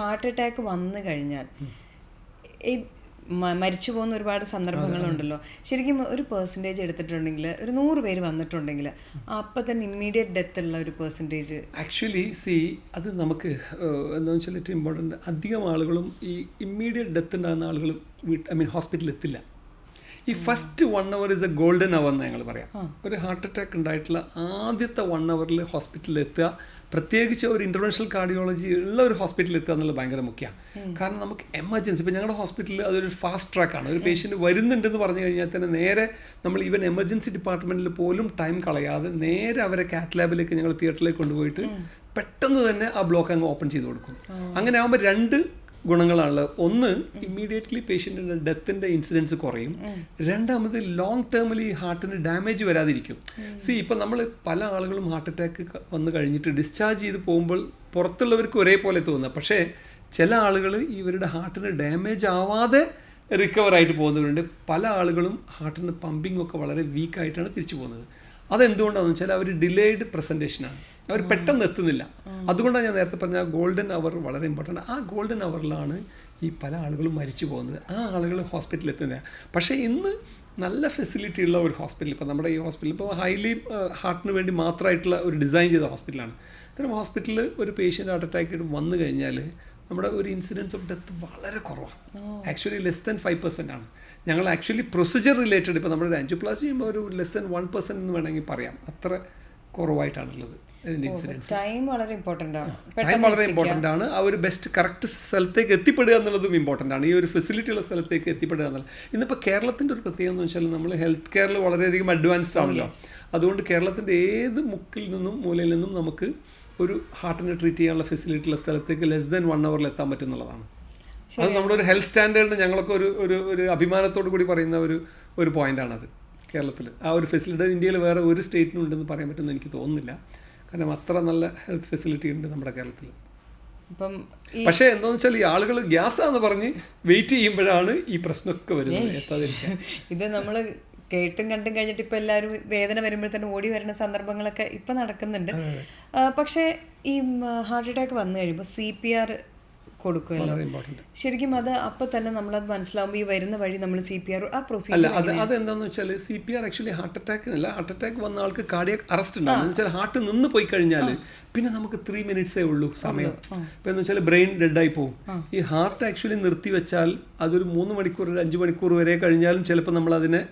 Heart attack വന്നു കഴിഞ്ഞാൽ മരിച്ചു പോകുന്ന ഒരുപാട് സന്ദർഭങ്ങളുണ്ടല്ലോ. ശരിക്കും ഒരു പെർസെന്റേജ് എടുത്തിട്ടുണ്ടെങ്കിൽ ഒരു നൂറ് പേര് വന്നിട്ടുണ്ടെങ്കിൽ അപ്പം തന്നെ ഇമ്മീഡിയറ്റ് ഡെത്ത് ഉള്ള ഒരു പെർസെന്റേജ് ആക്ച്വലി സി അത് നമുക്ക് എന്താണെന്ന് വെച്ചാൽ ഏറ്റവും ഇമ്പോർട്ടന്റ് അധികം ആളുകളും ഈ ഇമ്മീഡിയറ്റ് ഡെത്ത് ഉണ്ടാകുന്ന ആളുകളും ഐ മീൻ ഹോസ്പിറ്റലിൽ എത്തില്ല. ഈ first one hour is a golden hour എന്ന് ഞങ്ങൾ പറയാം. ഒരു ഹാർട്ട് അറ്റാക്ക് ഉണ്ടായിട്ടുള്ള ആദ്യത്തെ വൺ അവറിൽ ഹോസ്പിറ്റലിൽ എത്തുക. പ്രത്യേകിച്ച് ഒരു ഇന്റർവെൻഷണൽ കാർഡിയോളജി ഉള്ള ഒരു ഹോസ്പിറ്റലിൽ എത്തുക എന്നുള്ളത് ഭയങ്കര മുഖ്യമാണ് കാരണം നമുക്ക് എമർജൻസി ഇപ്പോൾ ഞങ്ങളുടെ ഹോസ്പിറ്റലിൽ അതൊരു ഫാസ്റ്റ് ട്രാക്കാണ് ഒരു പേഷ്യന്റ് വരുന്നുണ്ടെന്ന് പറഞ്ഞു കഴിഞ്ഞാൽ തന്നെ നേരെ നമ്മൾ ഈവൻ എമർജൻസി ഡിപ്പാർട്ട്മെന്റിൽ പോലും ടൈം കളയാതെ നേരെ അവരെ കാത്ത് ലാബിലേക്ക് ഞങ്ങൾ തിയേറ്ററിലേക്ക് കൊണ്ടുപോയിട്ട് പെട്ടെന്ന് തന്നെ ആ ബ്ലോക്ക് അങ്ങ് ഓപ്പൺ ചെയ്ത് കൊടുക്കും. അങ്ങനെ ആകുമ്പോൾ രണ്ട് ഗുണങ്ങളാണുള്ളത്. ഒന്ന് ഇമ്മീഡിയറ്റ്ലി പേഷ്യന്റിന്റെ ഡെത്തിന്റെ ഇൻസിഡൻസ് കുറയും. രണ്ടാമത് ലോങ് ടേമിൽ ഈ ഹാർട്ടിന് ഡാമേജ് വരാതിരിക്കും. സി ഇപ്പം നമ്മൾ പല ആളുകളും ഹാർട്ട് അറ്റാക്ക് വന്ന് കഴിഞ്ഞിട്ട് ഡിസ്ചാർജ് ചെയ്ത് പോകുമ്പോൾ പുറത്തുള്ളവർക്ക് ഒരേപോലെ തോന്നുക. പക്ഷേ ചില ആളുകൾ ഇവരുടെ ഹാർട്ടിന് ഡാമേജ് ആവാതെ റിക്കവർ ആയിട്ട് പോകുന്നവരുണ്ട്. പല ആളുകളും ഹാർട്ടിന് പമ്പിംഗ് ഒക്കെ വളരെ വീക്കായിട്ടാണ് തിരിച്ചു പോകുന്നത്. അതെന്തുകൊണ്ടാണെന്ന് വെച്ചാൽ അവർ ഡിലേഡ് പ്രസന്റേഷനാണ് അവർ പെട്ടെന്ന് എത്തുന്നില്ല. അതുകൊണ്ടാണ് ഞാൻ നേരത്തെ പറഞ്ഞ ഗോൾഡൻ അവർ വളരെ ഇമ്പോർട്ടന്റ് ആ ഗോൾഡൻ അവറിലാണ് ഈ പല ആളുകളും മരിച്ചു പോകുന്നത്. ആ ആളുകൾ ഹോസ്പിറ്റലിൽ എത്തുന്നത് പക്ഷേ ഇന്ന് നല്ല ഫെസിലിറ്റി ഉള്ള ഒരു ഹോസ്പിറ്റൽ ഇപ്പോൾ നമ്മുടെ ഈ ഹോസ്പിറ്റൽ ഇപ്പോൾ ഹൈലി ഹാർട്ടിന് വേണ്ടി മാത്രമായിട്ടുള്ള ഒരു ഡിസൈൻ ചെയ്ത ഹോസ്പിറ്റലാണ് ഇത്തരം ഹോസ്പിറ്റലിൽ ഒരു പേഷ്യന്റ് ഹാർട്ട് അറ്റാക്ക് വന്നു കഴിഞ്ഞാൽ നമ്മുടെ ഒരു ഇൻസിഡൻസ് ഓഫ് ഡെത്ത് വളരെ കുറവാണ് actually less than five percent ആണ്. ഞങ്ങൾ ആക്ച്വലി പ്രൊസീജിയർ റിലേറ്റഡ് ഇപ്പോൾ നമ്മുടെ ആൻജിയോപ്ലാസ്റ്റി ചെയ്യുമ്പോൾ ഒരു ലെസ് ദാൻ വൺ പെർസെന്റ് എന്ന് വേണമെങ്കിൽ പറയാം. അത്ര കുറവായിട്ടാണുള്ളത്. ടൈം വളരെ ഇമ്പോർട്ടന്റ് ആണ്. ടൈം വളരെ ഇമ്പോർട്ടന്റ് ആണ്. ആ ഒരു ബെസ്റ്റ് കറക്റ്റ് സ്ഥലത്തേക്ക് എത്തിപ്പെടുക എന്നുള്ളതും ഇമ്പോർട്ടന്റ് ആണ്. ഈ ഒരു ഫെസിലിറ്റി ഉള്ള സ്ഥലത്തേക്ക് എത്തിപ്പെടുക എന്നുള്ളത് ഇന്നിപ്പോൾ കേരളത്തിന്റെ ഒരു പ്രത്യേകത എന്ന് വെച്ചാൽ നമ്മൾ ഹെൽത്ത് കെയറിൽ വളരെയധികം അഡ്വാൻസ്ഡ് ആണല്ലോ. അതുകൊണ്ട് കേരളത്തിന്റെ ഏത് മുക്കിൽ നിന്നും മൂലയിൽ നിന്നും നമുക്ക് ഒരു ഹാർട്ടിനെ ട്രീറ്റ് ചെയ്യാനുള്ള ഫെസിലിറ്റി ഉള്ള സ്ഥലത്തേക്ക് ലെസ് ദാൻ വൺ അവറിൽ എത്താൻ പറ്റുന്നുള്ളതാണ്. അത് നമ്മുടെ ഒരു ഹെൽത്ത് സ്റ്റാൻഡേർഡിന് ഞങ്ങളൊക്കെ ഒരു ഒരു ഒരു അഭിമാനത്തോടു കൂടി പറയുന്ന ഒരു ഒരു പോയിന്റാണത് കേരളത്തിൽ ആ ഒരു ഫെസിലിറ്റി ഇന്ത്യയിൽ വേറെ ഒരു സ്റ്റേറ്റിനും ഉണ്ടെന്ന് പറയാൻ പറ്റുമെന്ന് എനിക്ക് തോന്നുന്നില്ല. കാരണം അത്ര നല്ല ഹെൽത്ത് ഫെസിലിറ്റി ഉണ്ട് നമ്മുടെ കേരളത്തിൽ. ഇപ്പം പക്ഷേ എന്താണെന്ന് വെച്ചാൽ ഈ ആളുകൾ ഗ്യാസാന്ന് പറഞ്ഞ് വെയിറ്റ് ചെയ്യുമ്പോഴാണ് ഈ പ്രശ്നമൊക്കെ വരുന്നത്. ഇത് നമ്മൾ കേട്ടും കണ്ടും കഴിഞ്ഞിട്ട് ഇപ്പം എല്ലാവരും വേദന വരുമ്പോൾ തന്നെ ഓടി വരുന്ന സന്ദർഭങ്ങളൊക്കെ ഇപ്പം നടക്കുന്നുണ്ട്. പക്ഷേ ഈ ഹാർട്ട് അറ്റാക്ക് വന്നു കഴിയുമ്പോൾ സി പി ആർ കൊടുക്കുമല്ലോ. ശരിക്കും അത് അപ്പൊ തന്നെ അത് മനസ്സിലാവുമ്പോൾ ഈ വരുന്ന വഴി നമ്മൾ സി പി ആർ ആ അല്ല പ്രൊസീജിയർ അത് അതെന്താന്ന് വെച്ചാൽ C P R actually heart അറ്റാക്കിനല്ല heart attack വന്ന ആൾക്ക് കാർഡിയക് അറസ്റ്റ് ഉണ്ടാവും. എന്ന് വെച്ചാൽ ഹാർട്ട് നിന്ന് പോയി കഴിഞ്ഞാൽ പിന്നെ നമുക്ക് ത്രീ മിനിറ്റ്സേ ഉള്ളൂ സമയം. ഇപ്പം എന്ന് വെച്ചാൽ ബ്രെയിൻ ഡെഡായി പോകും ഈ ഹാർട്ട് ആക്ച്വലി നിർത്തി വെച്ചാൽ അതൊരു മൂന്ന് മണിക്കൂർ ഒരു അഞ്ച് മണിക്കൂർ വരെ കഴിഞ്ഞാലും ചിലപ്പോൾ നമ്മൾ അതിനെ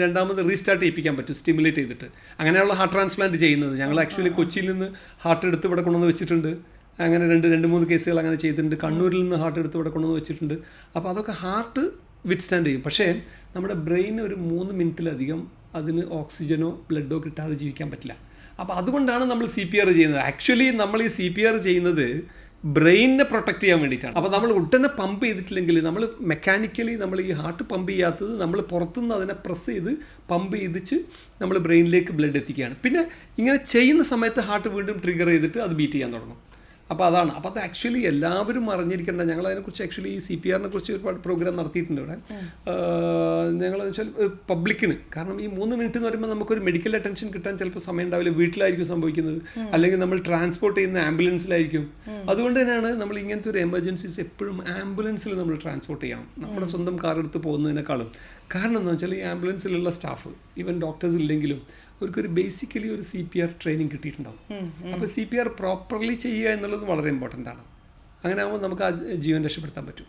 രണ്ടാമത് റീസ്റ്റാർട്ട് ചെയ്യിപ്പിക്കാൻ പറ്റും സ്റ്റിമുലേറ്റ് ചെയ്തിട്ട്. അങ്ങനെയുള്ള ഹാർട്ട് ട്രാൻസ്പ്ലാന്റ് ചെയ്യുന്നത്. ഞങ്ങൾ ആക്ച്വലി കൊച്ചിയിൽ നിന്ന് ഹാർട്ട് എടുത്ത് ഇവിടെ കൊണ്ടുവന്ന് വെച്ചിട്ടുണ്ട്. അങ്ങനെ രണ്ട് രണ്ട് മൂന്ന് കേസുകൾ അങ്ങനെ ചെയ്തിട്ടുണ്ട്. കണ്ണൂരിൽ നിന്ന് ഹാർട്ട് എടുത്ത് ഇവിടെ കൊണ്ടുവന്ന് വെച്ചിട്ടുണ്ട്. അപ്പോൾ അതൊക്കെ ഹാർട്ട് വിത്ത്സ്റ്റാൻഡ് ചെയ്യും. പക്ഷേ നമ്മുടെ ബ്രെയിൻ ഒരു മൂന്ന് മിനിറ്റിലധികം അതിന് ഓക്സിജനോ ബ്ലഡോ കിട്ടാതെ ജീവിക്കാൻ പറ്റില്ല. അപ്പോൾ അതുകൊണ്ടാണ് നമ്മൾ സി പി ആർ ചെയ്യുന്നത്. ആക്ച്വലി നമ്മൾ ഈ സി പി ആർ ചെയ്യുന്നത് ബ്രെയിനിനെ പ്രൊട്ടക്ട് ചെയ്യാൻ വേണ്ടിയിട്ടാണ്. അപ്പോൾ നമ്മൾ ഉടനെ പമ്പ് ചെയ്തിട്ടില്ലെങ്കിൽ നമ്മൾ മെക്കാനിക്കലി നമ്മൾ ഈ ഹാർട്ട് പമ്പ് ചെയ്യാത്തത് നമ്മൾ പുറത്തുനിന്ന് അതിനെ പ്രസ് ചെയ്ത് പമ്പ് ചെയ്തിച്ച് നമ്മൾ ബ്രെയിനിലേക്ക് ബ്ലഡ് എത്തിക്കുകയാണ്. പിന്നെ ഇങ്ങനെ ചെയ്യുന്ന സമയത്ത് ഹാർട്ട് വീണ്ടും ട്രിഗർ ചെയ്തിട്ട് അത് ബീറ്റ് ചെയ്യാൻ തുടങ്ങും. അപ്പോൾ അതാണ്. അപ്പോൾ അത് ആക്ച്വലി എല്ലാവരും അറിഞ്ഞിരിക്കേണ്ട ഞങ്ങൾ അതിനെക്കുറിച്ച് ആക്ച്വലി ഈ സി പി ആറിനെ കുറിച്ച് ഒരുപാട് പ്രോഗ്രാം നടത്തിയിട്ടുണ്ട് ഇവിടെ. ഞങ്ങൾ വെച്ചാൽ പബ്ലിക്കിന് കാരണം ഈ മൂന്ന് മിനിറ്റ് എന്ന് പറയുമ്പോൾ നമുക്കൊരു മെഡിക്കൽ അറ്റൻഷൻ കിട്ടാൻ ചിലപ്പോൾ സമയം ഉണ്ടാവില്ല. വീട്ടിലായിരിക്കും സംഭവിക്കുന്നത്. അല്ലെങ്കിൽ നമ്മൾ ട്രാൻസ്പോർട്ട് ചെയ്യുന്ന ആംബുലൻസിലായിരിക്കും അതുകൊണ്ട് തന്നെയാണ് നമ്മൾ ഇങ്ങനത്തെ ഒരു എമർജൻസീസ് എപ്പോഴും ആംബുലൻസിൽ നമ്മൾ ട്രാൻസ്പോർട്ട് ചെയ്യണം. നമ്മുടെ സ്വന്തം കാർ എടുത്ത് പോകുന്നതിനേക്കാളും. കാരണം എന്താണെന്ന് വെച്ചാൽ ഈ ആംബുലൻസിലുള്ള സ്റ്റാഫ് ഈവൻ ഡോക്ടേഴ്സ് ഇല്ലെങ്കിലും അവർക്കൊരു ബേസിക്കലി ഒരു സി പി ആർ ട്രെയിനിങ് കിട്ടിയിട്ടുണ്ടാവും. അപ്പോൾ സി പി ആർ പ്രോപ്പർലി ചെയ്യുക എന്നുള്ളത് വളരെ ഇമ്പോർട്ടന്റ് ആണ്. അങ്ങനെ ആകുമ്പോൾ നമുക്ക് ആ ജീവൻ രക്ഷപ്പെടുത്താൻ പറ്റും.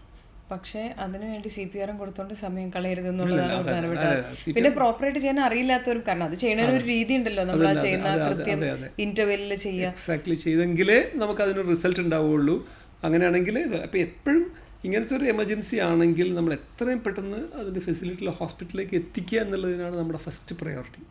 പക്ഷേ അതിനുവേണ്ടി സി പി ആറും കൊടുത്തോണ്ട് സമയം കളയരുത് എന്നുള്ളതാണ്. പിന്നെ പ്രോപ്പറായിട്ട് ചെയ്യാൻ അറിയില്ലാത്തവരും കാരണം അത് ചെയ്യുന്ന ഒരു രീതി ഉണ്ടല്ലോ നമ്മൾ ആ ചെയ്യുന്ന കൃത്യം. ഇന്റർവെല്ലിൽ ചെയ്യുക. എക്സാക്ട്ലി ചെയ്തെങ്കിലേ നമുക്ക് അതിനൊരു റിസൾട്ട് ഉണ്ടാവുള്ളൂ അങ്ങനെയാണെങ്കിൽ അപ്പോൾ എപ്പോഴും ഇങ്ങനത്തെ ഒരു എമർജൻസി ആണെങ്കിൽ നമ്മൾ എത്രയും പെട്ടെന്ന് അതിന്റെ ഫെസിലിറ്റിയിൽ ഹോസ്പിറ്റലിലേക്ക് എത്തിക്കുക എന്നുള്ളതിനാണ് നമ്മുടെ ഫസ്റ്റ് പ്രയോറിറ്റി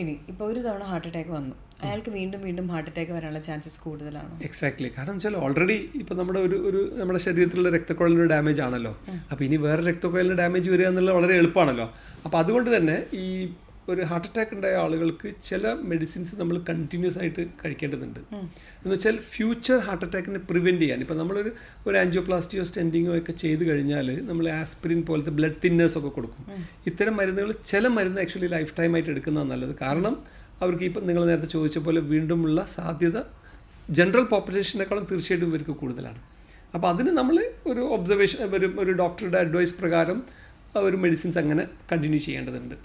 ഇനി ഇപ്പോൾ ഒരു തവണ ഹാർട്ട് അറ്റാക്ക് വന്നു. അയാൾക്ക് വീണ്ടും വീണ്ടും ഹാർട്ട് അറ്റാക്ക് വരാനുള്ള ചാൻസസ് കൂടുതലാണ്? എക്സാക്ട്ലി കാരണം വെച്ചാൽ ഓൾറെഡി ഇപ്പം നമ്മുടെ ഒരു ഒരു നമ്മുടെ ശരീരത്തിലുള്ള രക്തക്കുഴലിന് ഡാമേജ് ആണല്ലോ. അപ്പോൾ ഇനി വേറെ രക്തക്കുഴലിന് ഡാമേജ് വരിക എന്നുള്ളത് വളരെ എളുപ്പമാണല്ലോ. അപ്പോൾ അതുകൊണ്ട് തന്നെ ഈ ഒരു ഹാർട്ട് അറ്റാക്ക് ഉണ്ടായ ആളുകൾക്ക് ചില മെഡിസിൻസ് നമ്മൾ കണ്ടിന്യൂസ് ആയിട്ട് കഴിക്കേണ്ടതുണ്ട്. എന്ന് വെച്ചാൽ ഫ്യൂച്ചർ ഹാർട്ട് അറ്റാക്കിനെ പ്രിവെന്റ് ചെയ്യാൻ. ഇപ്പം നമ്മളൊരു ഒരു ആൻജിയോപ്ലാസ്റ്റിയോ സ്റ്റെൻഡിങ്ങോ ഒക്കെ ചെയ്ത് കഴിഞ്ഞാൽ നമ്മൾ ആസ്പിരിൻ പോലത്തെ ബ്ലഡ് തിന്നേഴ്സ് ഒക്കെ കൊടുക്കും. ഇത്തരം മരുന്നുകൾ ചില മരുന്ന് ആക്ച്വലി ലൈഫ് ടൈം ആയിട്ട് എടുക്കുന്നതാണ് നല്ലത്. കാരണം അവർക്ക് ഇപ്പം നിങ്ങൾ നേരത്തെ ചോദിച്ച പോലെ വീണ്ടുമുള്ള സാധ്യത ജനറൽ പോപ്പുലേഷനേക്കാളും തീർച്ചയായിട്ടും ഇവർക്ക് കൂടുതലാണ്. അപ്പോൾ അതിന് നമ്മൾ ഒരു ഒബ്സർവേഷൻ ഒരു ഒരു ഡോക്ടറുടെ അഡ്വൈസ് പ്രകാരം ആ ഒരു മെഡിസിൻസ് അങ്ങനെ കണ്ടിന്യൂ ചെയ്യേണ്ടതുണ്ട്.